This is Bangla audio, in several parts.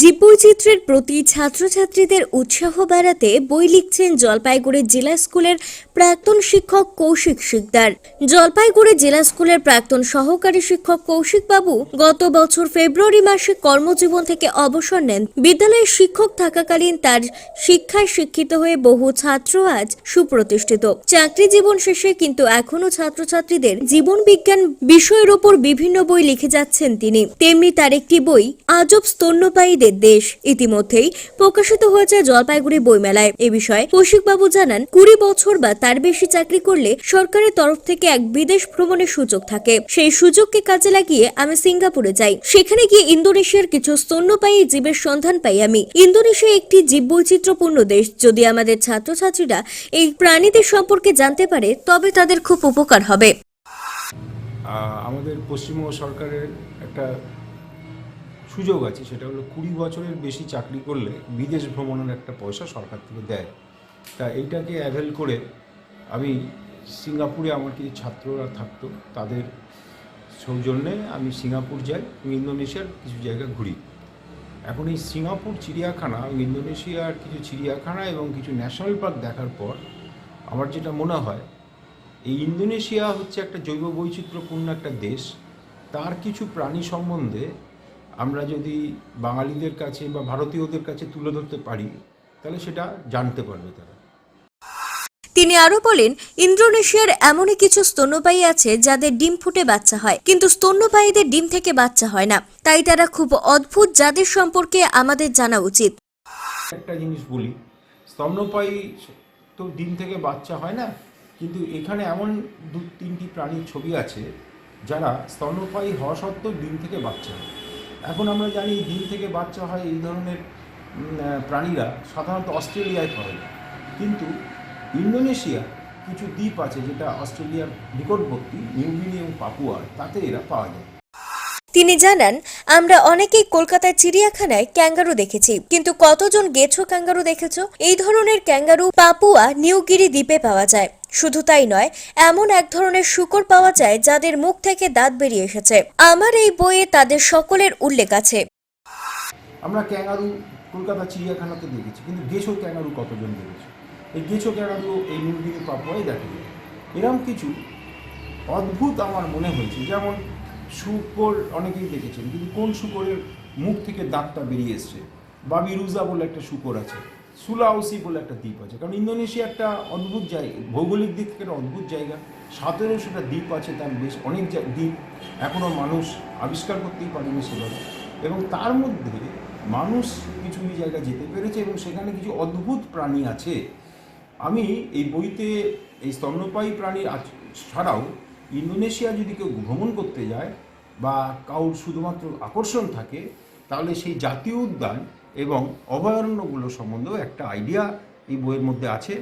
জীববৈচিত্র্যের প্রতি ছাত্রছাত্রীদের উৎসাহ বাড়াতে বই লিখছেন জলপাইগুড়ি জেলা স্কুলের প্রাক্তন শিক্ষক কৌশিক শিকদার। জলপাইগুড়ি জেলা স্কুলের প্রাক্তন সহকারী শিক্ষক কৌশিক বাবু গত বছর ফেব্রুয়ারি মাসে কর্মজীবন থেকে অবসর নেন। বিদ্যালয়ের শিক্ষক থাকাকালীন তার শিক্ষায় শিক্ষিত হয়ে বহু ছাত্র আজ সুপ্রতিষ্ঠিত। চাকরি জীবন শেষে কিন্তু এখনও ছাত্রছাত্রীদের জীবন বিজ্ঞান বিষয়ের ওপর বিভিন্ন বই লিখে যাচ্ছেন তিনি। তেমনি তার একটি বই আজব স্তন্যপায়ীদের দেশ। ইতিমধ্যেই প্রকাশিত হয়েছে জলপাইগুড়ি বইমেলায়। এ বিষয়ে কৌশিকবাবু জানান, কুড়ি বছর বা তার বেশি চাকরি করলে সরকারের তরফ থেকে এক বিদেশ ভ্রমণের সুযোগ থাকে। সেই সুযোগকে কাজে লাগিয়ে আমি সিঙ্গাপুরে যাই। সেখানে গিয়ে ইন্দোনেশিয়ার কিছু স্তন্যপায়ী জীবের সন্ধান পাই আমি। ইন্দোনেশিয়া একটি জীববৈচিত্র্যপূর্ণ দেশ। যদি আমাদের ছাত্রছাত্রীরা এই প্রাণীদের সম্পর্কে জানতে পারে, তবে তাদের খুব উপকার হবে। আমাদের পশ্চিমবঙ্গ সরকারের একটা সুযোগ আছে, সেটা হলো কুড়ি বছরের বেশি চাকরি করলে বিদেশ ভ্রমণের একটা পয়সা সরকার থেকে দেয়। তা এইটাকে অ্যাভেল করে আমি সিঙ্গাপুরে আমার কিছু ছাত্ররা থাকতো, তাদের সৌজন্যে আমি সিঙ্গাপুর যাই ইন্দোনেশিয়ার কিছু জায়গা ঘুরি। এখন এই সিঙ্গাপুর, চিড়িয়াখানা ইন্দোনেশিয়ার কিছু চিড়িয়াখানা এবং কিছু ন্যাশনাল পার্ক দেখার পর আমার যেটা মনে হয়, এই ইন্দোনেশিয়া হচ্ছে একটা জৈব বৈচিত্র্যপূর্ণ একটা দেশ, তার কিছু প্রাণী সম্বন্ধে আমরা যদি বাঙালিদের কাছে বা ভারতীয়দের কাছে তুলে ধরতে পারি তাহলে সেটা জানতে পারবে তারা। তিনি আরও বলেন ইন্দোনেশিয়ার এমনই কিছু স্তন্যপায়ী আছে যাদের ডিম ফুটে বাচ্চা হয় কিন্তু স্তন্যপায়ীদের ডিম থেকে বাচ্চা হয় না। তাই তারা খুব অদ্ভুত যাদের সম্পর্কে আমাদের জানা উচিত। একটা জিনিস বলি স্তন্যপায়ী তো ডিম থেকে বাচ্চা হয় না কিন্তু এখানে এমন দু তিনটি প্রাণীর ছবি আছে যারা স্তন্যপায়ী হওয়া সত্ত্বেও ডিম থেকে বাচ্চা হয়। এখন আমরা জানি ডিম থেকে বাচ্চা হয় এই ধরনের প্রাণীরা সাধারণত অস্ট্রেলিয়ায় যায় কিন্তু ইন্দোনেশিয়া কিছু দ্বীপ আছে যেটা অস্ট্রেলিয়ার নিকটবর্তী নিউগিনি এবং পাপুয়ার, তাতে এরা পাওয়া যায়। তিনি জানান, আমরা অনেকেই কলকাতায় চিড়িয়াখানায় ক্যাঙ্গারু দেখেছি। কিন্তু কতজন গেছো ক্যাঙ্গারু দেখেছ? এই ধরনের ক্যাঙ্গারু পাপুয়া, নিউগিরি দ্বীপে পাওয়া যায়। শুধু তাই নয়, এমন এক ধরনের শুকর পাওয়া যায় যাদের মুখ থেকে দাঁত বেরিয়ে এসেছে। আমার এই বইয়ে তাদের সকলের উল্লেখ আছে। আমরা ক্যাঙ্গারু কলকাতা চিড়িয়াখানাতে দেখেছি, কিন্তু গেছো ক্যাঙ্গারু কতজন দেখেছে? এই গেছো ক্যাঙ্গারু, এই নিউগিনি পাপুয়াই দেখা এরম কিছু অদ্ভুত আমার মনে হয়েছে। যেমন শুকর অনেকেই দেখেছেন, কিন্তু কোন শুকরের মুখ থেকে দাঁতটা বেরিয়ে এসছে? বাবিরুজা বলে একটা শুকর আছে সুলাউসি বলে একটা দ্বীপ আছে, কারণ ইন্দোনেশিয়া একটা অদ্ভুত জায়গা, ভৌগোলিক দিক থেকে একটা অদ্ভুত জায়গা। সতেরোশোটা দ্বীপ আছে, তার বেশ অনেক দ্বীপ এখনও মানুষ আবিষ্কার করতেই পারেনি সেভাবে। এবং তার মধ্যে মানুষ কিছু কিছু জায়গা যেতে পেরেছে এবং সেখানে কিছু অদ্ভুত প্রাণী আছে। আমি এই বইতে এই স্তন্যপায়ী প্রাণীর ছাড়াও ইন্দোনেশিয়া যদি কেউ ভ্রমণ করতে যায় বা কাউর শুধুমাত্র আকর্ষণ থাকে তাহলে সেই জাতীয় উদ্যান এবং অভয়ারণ্যগুলো সম্বন্ধেও একটা আইডিয়া এই বইয়ের মধ্যে আছে।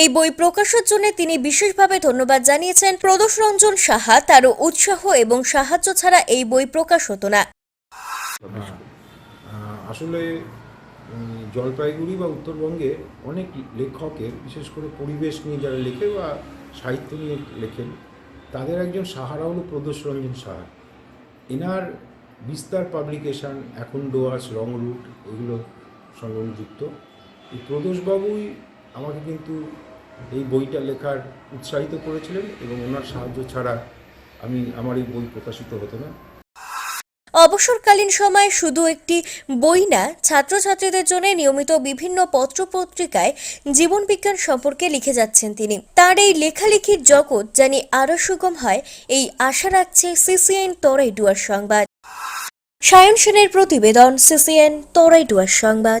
এই বই প্রকাশের জন্য তিনি বিশেষভাবে ধন্যবাদ জানিয়েছেন প্রদোষ রঞ্জন সাহা তারও উৎসাহ এবং সাহায্য ছাড়া এই বই প্রকাশ হতো না। আসলে জলপাইগুড়ি বা উত্তরবঙ্গে অনেক লেখকের বিশেষ করে পরিবেশ নিয়ে যারা লেখে বা সাহিত্য নিয়ে লেখেন তাদের একজন সাহারা হলো প্রদোষ রঞ্জন সাহা। এনার বিস্তার পাবলিকেশান, এখন ডোয়ার্স, রং রুট, এগুলো সঙ্গে যুক্ত। এই প্রদোষবাবুই আমাকে কিন্তু এই বইটা লেখার উৎসাহিত করেছিলেন এবং ওনার সাহায্য ছাড়া আমি আমার এই বই প্রকাশিত হতো না। অবসরকালীন সময় শুধু একটি বই না, ছাত্রছাত্রীদের জন্য নিয়মিত বিভিন্ন পত্রপত্রিকায় জীবন বিজ্ঞান সম্পর্কে লিখে যাচ্ছেন তিনি। তার এই লেখালেখির জগৎ জানি আরও সুগম হয়, এই আশা রাখছে সিসিএন তরাই ডুয়ার সংবাদ। সায়ন সেনের প্রতিবেদন, সিসিএন তরাই ডুয়ার সংবাদ।